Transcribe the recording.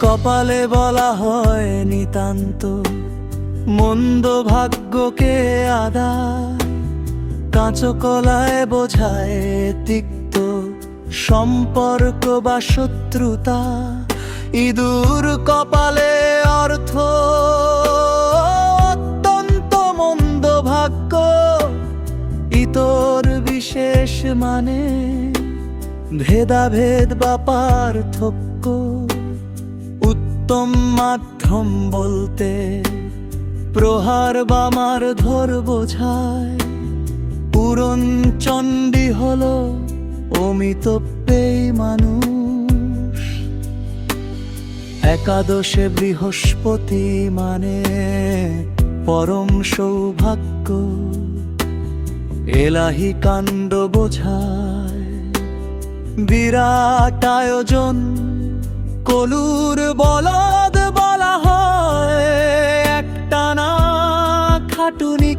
কপালে বলা হয় নিতান্ত। মন্দ ভাগ্যকে আদায়। কাঁচকলায় বোঝায় তিক্ত সম্পর্ক বা শত্রুতা। ইঁদুর কপালে অর্থ অত্যন্ত মন্দ ভাগ্য। ইতর বিশেষ মানে ভেদাভেদ বা পার্থক্য, উত্তম মাধ্যম বলতে প্রহার বা মারধর বোঝায়। পূরণ চণ্ডী হলো অমিতব্যেই মানুষ। একাদশে বৃহস্পতি মানে পরম সৌভাগ্য, এলাহি কাণ্ড বোঝায়। বিরাট আয়োজন কলুর বলদ বলা হয়। একটানা খাটুনি